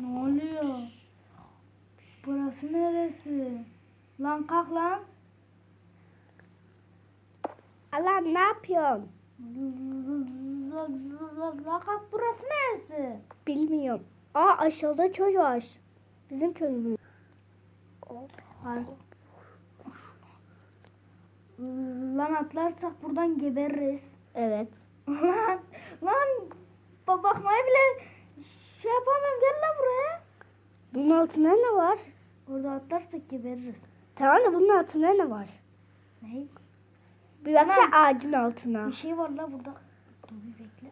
Ne oluyor? Burası neresi? Lan kalk lan. Allah ne yapıyorsun? La kalk burası neresi? Bilmiyorum. Aa aşağıda köy var. Bizim köyümüz. Var. Lan atlarsak buradan gebeririz. Evet. Lan lan ba- bakmaya bile şey yapamam gel lan buraya. Bunun altında ne var? Orada atlarsak gebeririz. Tamam da bunun altında ne var? Ne? Bir baksana Tamam. ağacın altına. Bir şey var la burada. Dur bir bekle.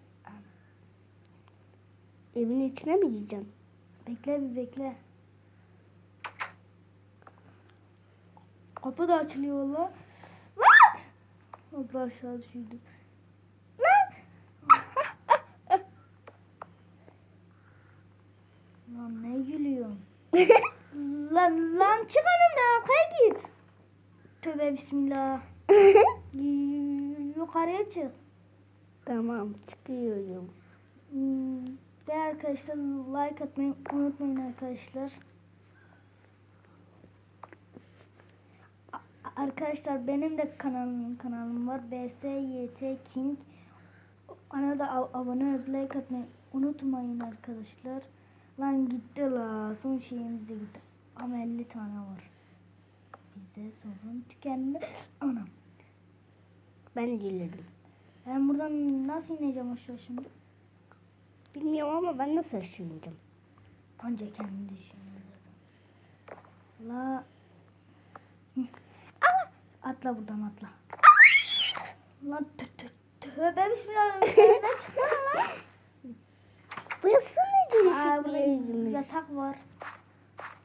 Evin içine mi gideceğim? Bekle bir bekle. Kapı da açılıyor. Lan! Allah aşağı düşürdü. Lan! lan ne gülüyorsun? lan, lan çık önümden arkaya git. Tövbe bismillah. Yukarıya çık. tamam çıkıyorum. Hmm, Ve arkadaşlar like atmayı unutmayın arkadaşlar. Arkadaşlar benim de kanalım kanalım var. BSYT King. Ona da ab- abone like atmayı unutmayın arkadaşlar. Lan gitti la. Son şeyimiz de gitti. Ama 50 tane var. Bizde sorun tükendi. Anam. Ben gelirim. Ben buradan nasıl ineceğim aşağı şimdi? Bilmiyorum ama ben nasıl aşınacağım? Anca kendini düşünüyor zaten. La. Atla buradan atla. Lan tö tö tövbe bismillah. Nereden çıksana lan? Burası ne değişik bir yermiş. yatak var.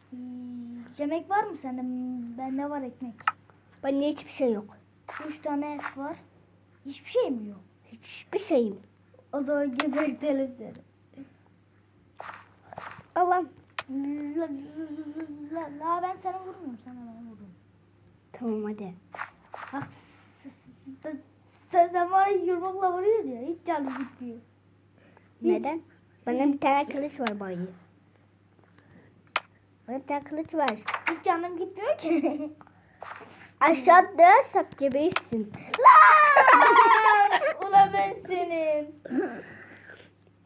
Hmm, Yemek var mı sende? Bende var ekmek. Bende hiçbir şey yok. Üç tane et var. Hiçbir şey mi yok? Hiçbir şeyim. O zaman gebertelim seni. Allah'ım. La, la, la ben seni vurmuyorum. Sana beni vururum. Tamam hadi. Bak sen, bana yumrukla vuruyorsun ya. Hiç canım gitmiyor. Neden? Bana bir tane kılıç var bayi. Bana bir tane kılıç var. Hiç canım gitmiyor ki. Aşağı dönersek geberirsin. Lan! Ulan ben senin.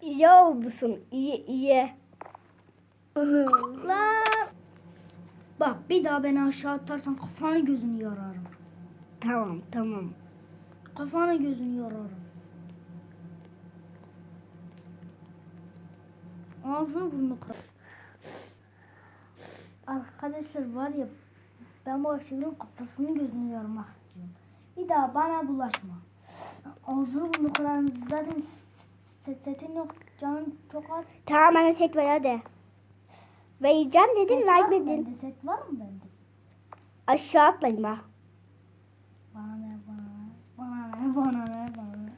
İyi olmuşsun. İyi iyi. Lan! Bak bir daha beni aşağı atarsan kafanı gözünü yararım. tamam tamam. Kafanı gözünü yararım. Ağzını burnunu kır. Arkadaşlar var ya ben bu Ayşegül'ün kafasını gözünü yarmak istiyorum. Bir daha bana bulaşma. Ağzını burnunu kıran zaten set, setin yok canın çok az. Tamam bana set ver hadi. Vereceğim dedin Set var vermedin. bende? Set var mı bende? Aşağı atlayın bak. Bana ne bana ne bana ne bana ne.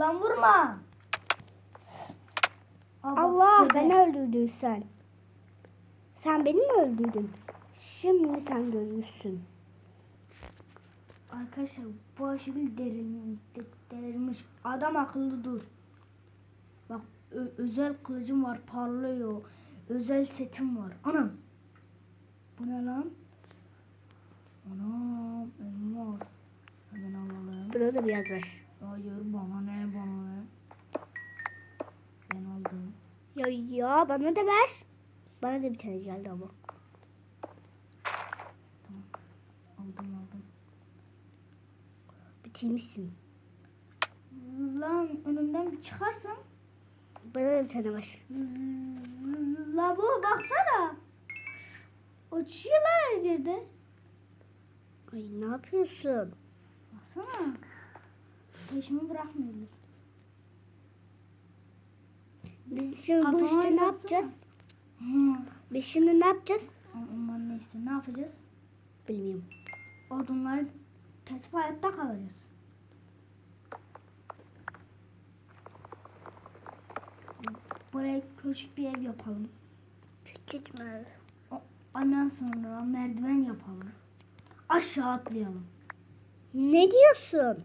Lan vurma. Allah geber. beni öldürdün sen. Sen beni mi öldürdün? Şimdi sen görürsün. Arkadaşlar bu Ayşegül derin, de- delirmiş. Adam akıllı dur. Bak özel kılıcım var parlıyor. Özel setim var. Anam. Bu ne lan? Anam elmas. Hemen alalım. Burada da biraz var. Hayır bana ne bana ne. Ben aldım. Ya, ya bana da ver. Bana da bir tane geldi ama. Aldım aldım. Bitirmişsin. Lan önümden bir çıkarsan. Bana da bir tane var. La bu baksana. Uçuyor lan her yerde. Ay ne yapıyorsun? Baksana. Peşimi bırakmıyorlar. Biz şimdi bu işte ne yapacağız? Hı. Biz şimdi ne yapacağız? Aman neyse ne yapacağız? Bilmiyorum. Odunları kesip hayatta kalacağız. Buraya küçük bir ev yapalım. Küçük mü? Ondan sonra merdiven yapalım. Aşağı atlayalım. Ne diyorsun?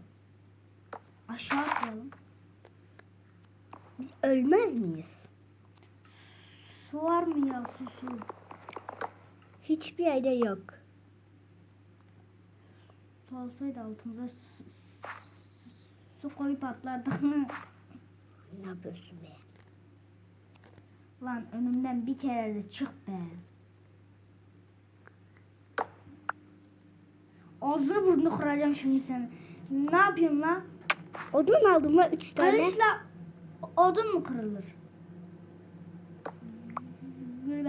Aşağı atlayalım. Biz ölmez miyiz? Su var mı ya su su? Hiçbir yerde yok. Su olsaydı altımıza su, su koyup atlardı. Ne yapıyorsun be? Lan önümden bir kere de çık be. Ağzını burnunu kıracağım şimdi seni. Ne yapayım lan? Odun aldım lan üç tane. Kılıçla odun mu kırılır?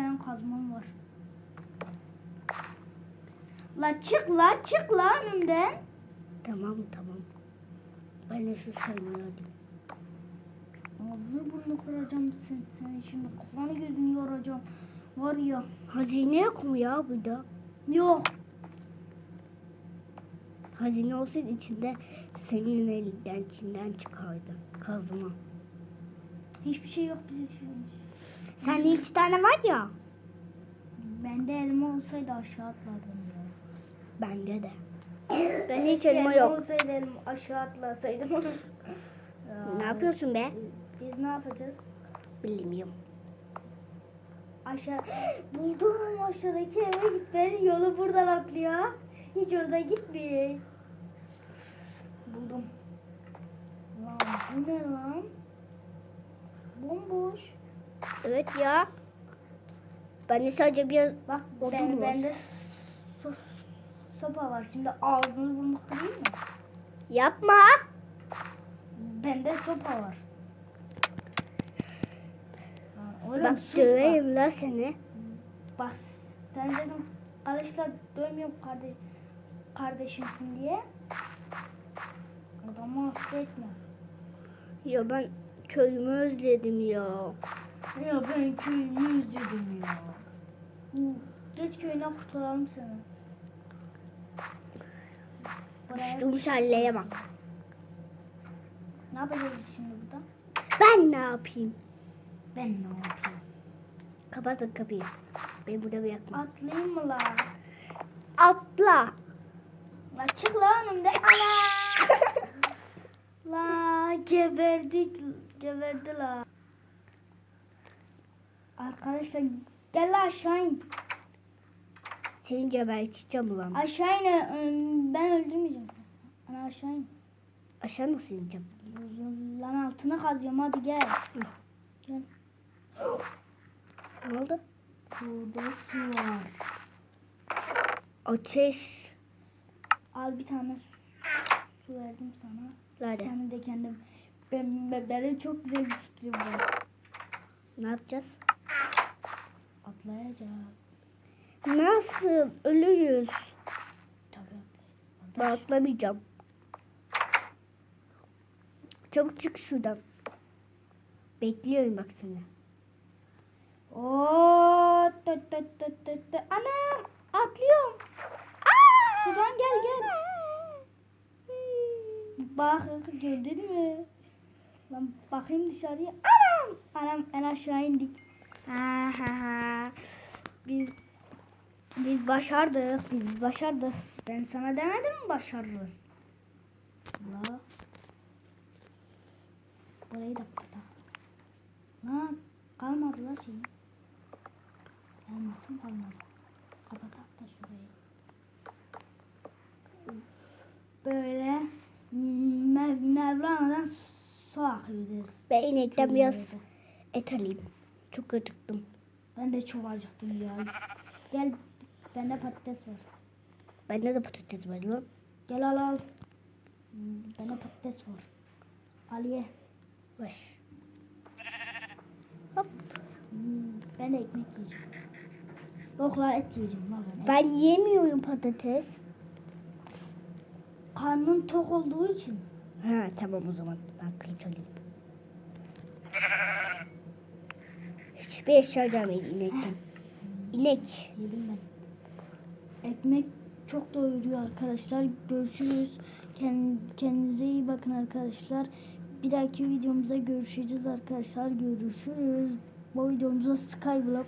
Benim kazmam var. La çık la çık la önümden. Tamam tamam. Ben de şu saymayı alayım. Ağzını burnunu kıracağım sen, seni şimdi kafanı gözünü yoracağım. Var ya. Hazine yok mu ya burada? Yok. Hazine olsaydı içinde senin elinden içinden çıkardı. Kazma. Hiçbir şey yok bizim için. Sende iki tane var ya. Bende elma olsaydı aşağı atlardım ya. Bende de. Ben hiç elma yok. olsaydı elma aşağı atlasaydım. Ne yapıyorsun be? Biz ne yapacağız? Bilmiyorum. Aşağı buldum aşağıdaki eve gitmenin yolu buradan atlıyor. Hiç orada gitmiyor. Buldum. Lan bu ne lan? Bomboş. Evet ya. Bende sadece bir Bak Odun ben, var. bende so, sopa var. Şimdi ağzını burnunu kırayım mı? yapma. Bende sopa var. Oğlum Bak döveyim la seni. Bak sen dedim arkadaşlar dövmüyorum kardeş kardeşimsin diye. Adamı affetme. Ya ben köyümü özledim ya. Ya ben köyümü özledim ya. Hı, Geç köyüne kurtulalım seni. Düştüm şalleye bak. Ne yapacağız şimdi burada? Ben ne yapayım? Ben ne yapayım? Kapat bak kapıyı. Beni burada bırakma. Atlayayım mı la? Atla. La çık la önümden. Ana! la geberdik. Geberdi la. Arkadaşlar gel aşağı in. Seni geberteceğim ulan. Aşağı in. ıı, Ben öldürmeyeceğim seni. Ana aşağı in. Aşağı nasıl ineceğim? Lan altına kazıyorum hadi gel. Gel. Ne oldu? Burada su var. Ateş. Al bir tane su verdim sana. Nerede? tane de kendim. Ben, ben, benim çok güzel bir fikrim var. Ne yapacağız? Atlayacağız. Nasıl? Ölürüz. Tabii. Ben atlamayacağım. Çabuk çık şuradan. Bekliyorum bak seni. Oo, tı tı tı tı. Anam atlıyorum. Sudan gel gel. Bak gördün mü? Lan bakayım dışarıya. Anam. Anam en aşağı indik. Ha ha ha. Biz biz başardık. Biz başardık. Ben sana demedim mi başarırız? La. Burayı da kapat. Lan kalmadı la şey. Elmasım kalmadı. Kapatak da şurayı. Böyle Mev Mevlana'dan su akıyor. Ben inekten biraz et alayım. Çok acıktım. Ben de çok acıktım ya. Gel bende patates var. Bende de patates var lan. Gel al al. Bende patates var. Al ye. Var. Hop. Hmm, Ben de ekmek yiyeceğim. Yok la et yiyeceğim la ben. Ben yemiyorum patates. Karnın tok olduğu için. Ha tamam o zaman. Ben kılıç alayım. Hiçbir eşya gelmedi inekten. İnek. Yedim ben. Ekmek çok doyuruyor arkadaşlar. Görüşürüz. Kend- Kendinize iyi bakın arkadaşlar. Bir dahaki videomuzda görüşeceğiz arkadaşlar. Görüşürüz. Bu videomuzda Skyblock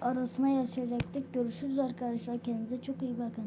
arasına yaşayacaktık. Görüşürüz arkadaşlar. Kendinize çok iyi bakın.